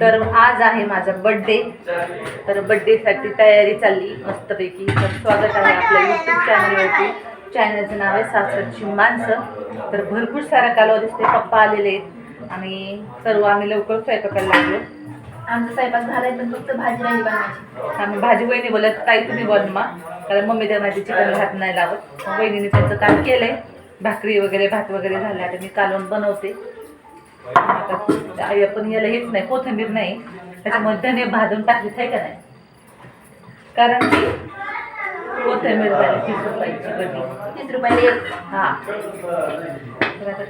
तर आज आहे माझा बड्डे तर बड्डेसाठी तयारी चालली मस्तपैकी. तर स्वागत आहे आपल्या यूट्यूब चॅनलवरती चॅनलचं नाव आहे सासरची माणसं. तर भरपूर सारा कालवा दिसते पप्पा आलेले आहेत. आणि सर्व आम्ही लवकर स्वयंपाकाला लागलो. आमचा स्वयंपाक झालाय पण फक्त भाजी राहिली बनवायची. आम्ही भाजी वहिनी बोलत ताई तुम्ही बनवा. कारण मम्मी त्या माझी चिकन भात नाही लावत. वहिनीने त्यांचं काम केलंय. भाकरी वगैरे भात वगैरे झाले आता मी कालवण बनवते. आता आई पण याला हेच नाही कोथिंबीर नाही. त्याच्यामुळे धने भाजून टाकली आहे का नाही? कारण की कोथिंबीर झाली तीस रुपयाची तीस रुपयाला एक. हा. तर आता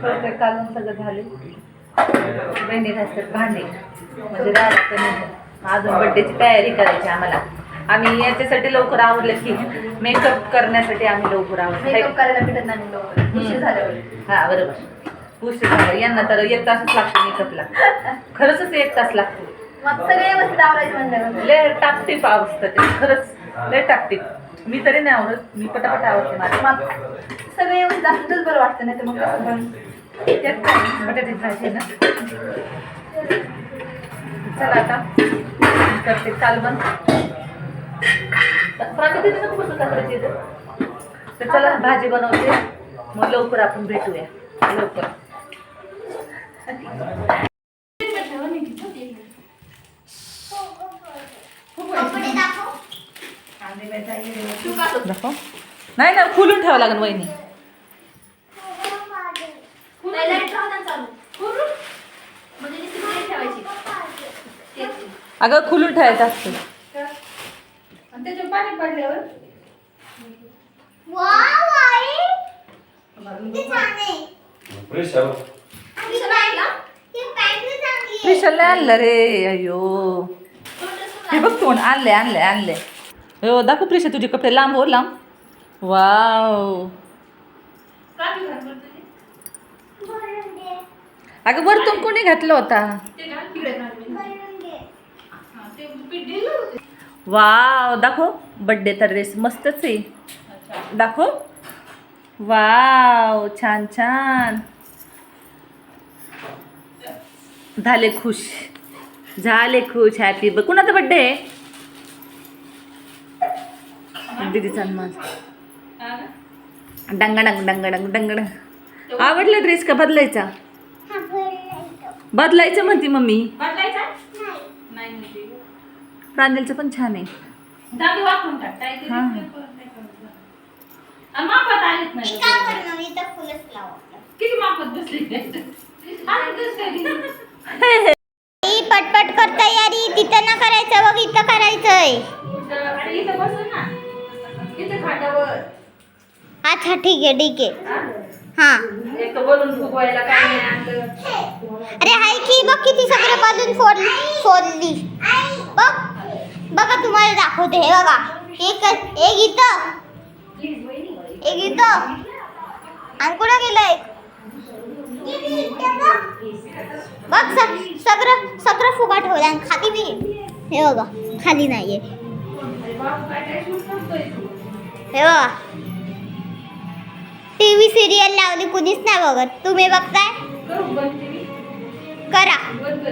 सगळं झाले. बहिणी घासतात भांडे. म्हणजे नाही. अजून बड्डेची तयारी करायची आम्हाला. आम्ही याच्यासाठी लवकर आवडलं की मेकअप करण्यासाठी आम्ही लवकर मेकअप आवडलो करायला भेटत नाही लवकर. हा बरोबर. उशीर झाला यांना तर एक तासच लागतो मेकअपला. खरंच एक तास लागतो. मग सगळे व्यवस्थित आवरायचं म्हणल्यावर लय टापटीप आवडतं ते खरंच लय टापटीप मी तरी नाही आवडत मी पटापट आवडते माझं. मग सगळे व्यवस्थित असलं बरं वाटतं नाही तर मग कसं पण. त्यात काय बटाट्याची भाजी आहे ना? चला आता करते. कालवण प्रगती नको बसू काकडीची इथं. तर चला भाजी बनवते. मग लवकर आपण भेटूया. लवकर. दाखव. नाही ना खुलून ठेवावं लागेल वहिनी. अगं खुलून ठेवायचं असतं. पाणी पडल्यावर प्रेशर स्पेशल आणलं रे अयो हे बघ तोंड आणलंय आणलंय आणलंय. हो दाखव प्रिशा तुझे कपडे लांब हो लांब. वाव. अगं वरतून कोणी घातलं होता. हा. वाव दाखव. बड्डे तर ड्रेस मस्तच आहे. दाखव. वाव छान छान. झाले खुश. झाले खुश हॅपी ब कुणाचा बड्डे आहे? दीदीचा माझा. हा ना? डंगडंग डंगडंग डंगडंग आवडला ड्रेस का? बदलायचा? बदलायचं म्हणते मम्मी. बदलायचा? नाही. म्हणते. प्रांजलचं पण छान आहे. हा. किती मापात बसली? पटपट कर तयारी. तिथं ना करायचं बघ इथं करायचंय. अच्छा ठीक आहे ठीक आहे. हा? अरे हाय की बघ किती सगळे बाजून फोड फोडली. बघ बघा तुम्हाला दाखवते हे बघा. एक एक इथं. एक इथं. आणि कुठं गेलं एक बघ स- सगळं सगळं फुगा ठेवलं आणि खाली मी. हे बघा खाली नाहीये. हे बघा. टी व्ही सिरियल लावली कुणीच नाही बघत. तुम्ही बघताय? करा. बंद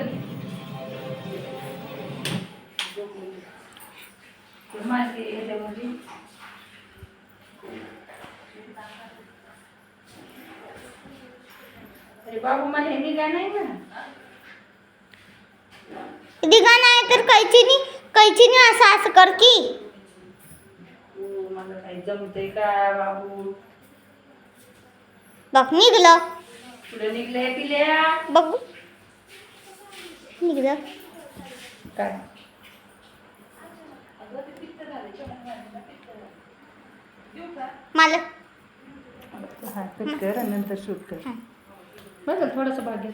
बाबू मला हे निघा नाही दिघा नाही तर कैचीनी कैचीनी असं असं कर की. हो, मला काही जमतंय का बाबू? बघ निघलं. पुढे निघले पिल्या. बघ. निघलं. काय? मला. हा कट कर आणि नंतर शूट कर. बघ थोडस भाग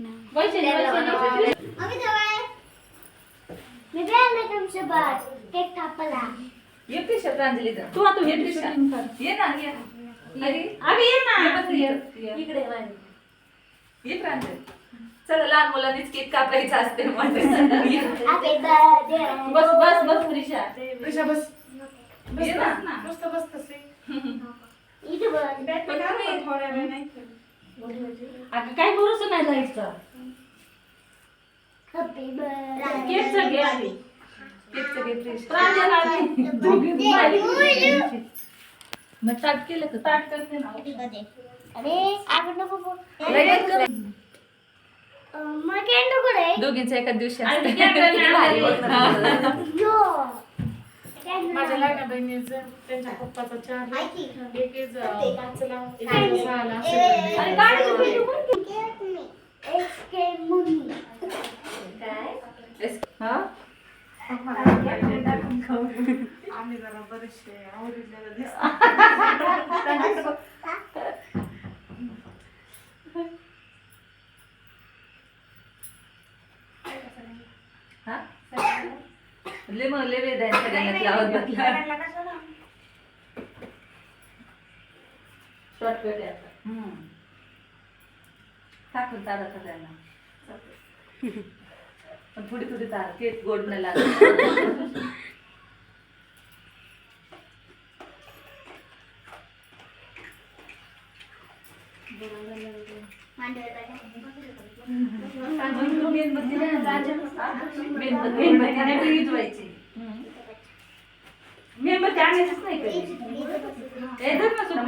ना. ये प्रांजली इथं. तू आता ये प्रिशा ये ना. ये अरे ये ना. ये. इकडे. ये प्रांजल. चला लहान मुलांनीच केक कापायचा असते म्हणजे. बस बस बस प्रिशा प्रिशा बस. ना. बस ना. मस्त बस तसे अगं काय भरोसा नाही जायचा? केकचं घे आधी. केकचं घे फ्रेश. प्रांजल आधी. दोघी बाई. मग केलं का ताट करते ना. लगेच कर. दोघींचं एका दिवशी आणि असतं. किती भारी. माझ्या. लहान बहिणीचं त्यांच्या पप्पाचा चार? एक इज पाचला एक सहाला. हा? आम्ही जरा बरेचसे आवडीला दिसतो हा? लय मग वेळ आहे सगळ्यांना लावत बसला शॉर्टकट आहे आता. हम्म. टाकून चालत सगळ्यांना. पण थोडी थोडी चाल केक गोड नाही लागत मेणबत्ती नाही. मेणबत्ती विजवायची मेणबत्ती आणायचीच नाही कधी ए, धर ना सुद्धा